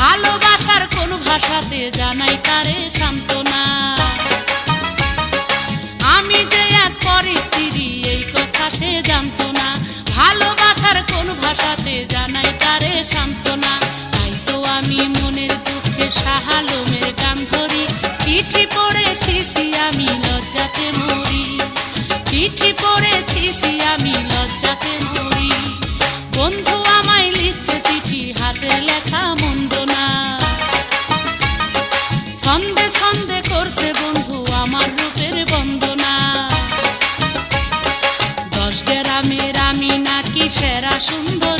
ভালোবাসার কোন ভাষাতে জানাই তারে সান্ত্বনা। আমি যে এক পরের স্ত্রী, এই কথা সে জানতো না। ভালোবাসার কোন ভাষাতে জানাই তারে সান্ত্বনা। তাই তো আমি মনের দুঃখে সাহালমের গান ধরি। চিঠি পড়েছি আমি লজ্জাতে মরি। চিঠি পড়েছি আমি লজ্জাতে মরি। বন্ধু আমায় লিখছে চিঠি, হাতে লেখা ছন্দে ছন্দে করছে বন্ধু আমার রূপের বন্দনা। দশ গ্রামের আমি নাকি সেরা সুন্দরী